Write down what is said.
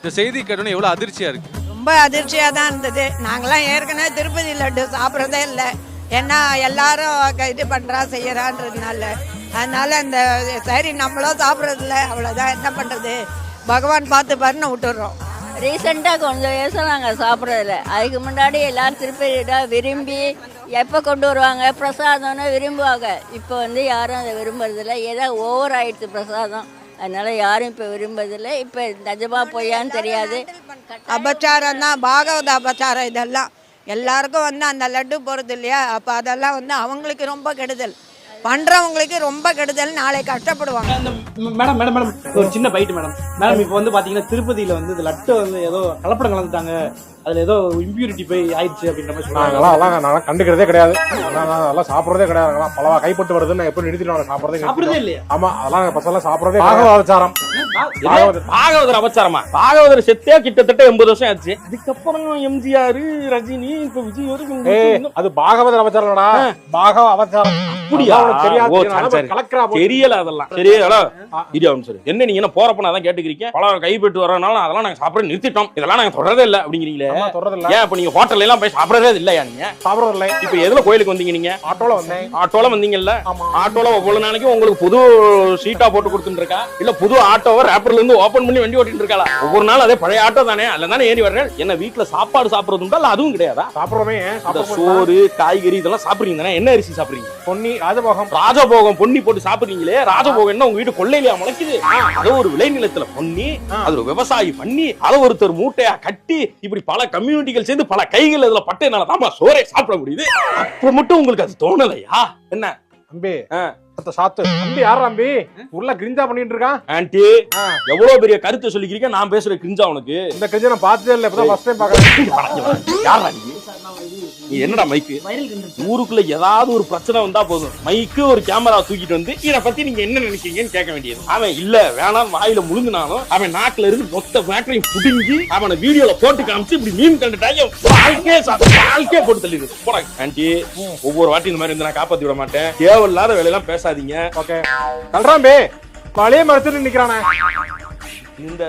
இந்த செய்தி கேட்டோன்னே எவ்வளவு அதிர்ச்சியா இருக்கு. ரொம்ப அதிர்ச்சியாக தான் இருந்தது. நாங்களாம் ஏற்கனவே திருப்பதி லட்டு சாப்பிட்றதே இல்லை. ஏன்னா எல்லாரும் இது பண்ணுறா செய்யறான்றதுனால. அதனால இந்த சரி நம்மளும் சாப்பிட்றதில்ல அவ்வளோதான் என்ன பண்ணுறது பகவான் பார்த்து பாருன்னு விட்டுடுறோம் ரீசெண்டாக கொஞ்சம் வருஷம் நாங்கள் சாப்பிட்றதில்ல அதுக்கு முன்னாடி எல்லாரும் திருப்பதியிட விரும்பி எப்போ கொண்டு வருவாங்க? பிரசாதம்னு விரும்புவாங்க. இப்போ வந்து யாரும் அதை விரும்புறதில்ல ஏதோ ஓவர் ஆயிடுச்சு பிரசாதம். அதனால யாரும் இப்போ விரும்புறதில்ல. இப்போ நிஜமா பொய்யான்னு தெரியாது. அபச்சாரம் தான் பாகவத அபச்சாரம் இதெல்லாம். எல்லாருக்கும் வந்து அந்த லட்டு போகிறது இல்லையா? அப்போ அதெல்லாம் வந்து அவங்களுக்கு ரொம்ப கெடுதல். பண்ணுறவங்களுக்கு ரொம்ப கெடுதல் நாளை கஷ்டப்படுவாங்க. மேடம் மேடம் மேடம் ஒரு சின்ன பைட்டு மேடம். மேடம் இப்போ வந்து பாத்தீங்கன்னா திருப்பதியில வந்து இந்த லட்டு வந்து ஏதோ கலப்படம் கலந்துட்டாங்க அதுல ஏதோ இம்பியூரிட்டி போய் ஆயிடுச்சு அப்படின்ற மாதிரி நாங்களாம் அதெல்லாம் நாங்க கண்டுக்கிறதே கிடையாது. அதெல்லாம் சாப்பிடுறதே கிடையாது. பலவா கைப்பட்டு வருதுன்னு எப்படி நிறுத்திடுவாங்க சாப்பிடுறதே சாப்பிடுறதே. இல்லையா? ஆமா அதெல்லாம் பசங்க சாப்பிடுறதே பாகவதாச்சாரம் பாகவத பாகவதர் அபச்சாரமா? பாகவதர் செத்தே கிட்டத்தட்ட எண்பது வருஷம் ஆச்சு. அதுக்கப்புறம் எம்ஜிஆர் ரஜினி இப்ப விஜய் வரைக்கும் அது பாகவத அவச்சாரம்டா பாகவ அவச்சாரம் அப்படியா? தெரியாது. தெரியல அதெல்லாம். ஹலோ இடியா சரி என்ன நீங்க என்ன போறப்ப நான் கேட்டுக்கிறீங்க? பழம் கைப்பட்டு வரனால அதெல்லாம் நாங்க சாப்பிட நிறுத்திட்டோம். இதெல்லாம் நாங்க தொடரதே இல்ல அப்படிங்கிறீங்களே. ஏன் இப்ப நீங்க ஹோட்டல்ல எல்லாம் போய் சாப்பிடறதே இல்லையா நீங்க? சாப்பிடுறது இல்லை இப்ப எதுல கோயிலுக்கு வந்தீங்க நீங்க? ஆட்டோல வந்தேன். ஆட்டோல வந்தீங்கல்ல. ஆட்டோல ஒவ்வொரு நாளைக்கும் உங்களுக்கு புது சீட்டா போட்டு கொடுத்துட்டு இருக்கா? இல்ல புது ஆட்டோவை ரேப்பர்ல இருந்து ஓபன் பண்ணி வண்டி ஓட்டிட்டு இருக்காளா? ஒவ்வொரு நாள் அதே பழைய ஆட்டோ தானே? அதுல தானே ஏறி வர்றேன். என்ன வீட்டுல சாப்பாடு சாப்பிடுறது உண்டா? இல்ல அதுவும் கிடையாதா? சாப்பிடுறோமே சோறு காய்கறி இதெல்லாம் சாப்பிடுறீங்க தானே? என்ன அரிசி சாப்பிடுறீங்க? பொன்னி ராஜபோகம். ராஜபோகம் பொன்னி போட்டு சாப்பிடுறீங்களே ராஜபோகம் என்ன உங்க வீட்டு கொள்ளையிலயா முளைக்குது? அதை ஒரு விளைநிலத்துல பொன்னி அது ஒரு விவசாயி பண்ணி அதை ஒருத்தர் மூட்டையா கட்டி இப்படி பல கம்யூனிட்டிகள் சேர்ந்து பல கைகள் அதுல பட்டதுனால தான் சோறே சாப்பிட முடியுது. அப்ப மட்டும் உங்களுக்கு அது தோணலையா? என்ன. அத்த சாத்து. தம்பி யார் தம்பி? உள்ள கிரிஞ்சா பண்ணிட்டு இருக்கான்? ஆன்ட்டி ஆ. எவ்வளவு பெரிய கருத்தை சொல்லிக்கிறீங்க? நான் பேசுற கிரிஞ்சா உனக்கு. இந்த கிரிஞ்சா நான் பார்த்ததே இல்லை இப்பதான் ஃபர்ஸ்ட் டைம் பாக்குறேன் யாரா நீ? என்னடா மைக்கு ஊருக்குள்ள ஏதாவது ஒரு பிரச்சனை வந்தா போதும். மைக்கு ஒரு கேமரா தூக்கிட்டு வந்து இத பத்தி நீங்க என்ன நினைக்கிறீங்கன்னு கேட்க வேண்டியது. அவன் இல்ல வேணாம் வாயில முழுங்கினாலும் அவன் நாக்குல இருந்து மொத்த மேட்டரையும் புடுங்கி அவனை வீடியோல போட்டு காமிச்சு இப்படி மீன் கண்டுட்டாங்க வாழ்க்கையே வாழ்க்கையே போட்டு தள்ளிடு. போடா ஆன்ட்டி ஒவ்வொரு வாட்டி இந்த மாதிரி இருந்து நான் காப்பாத்தி விட மாட்டேன். தேவையில்லாத வேலையெல்லாம் பேசாதீங்க. ஓகே வழியே மறைச்சிட்டு நிக்கிறானே. இந்த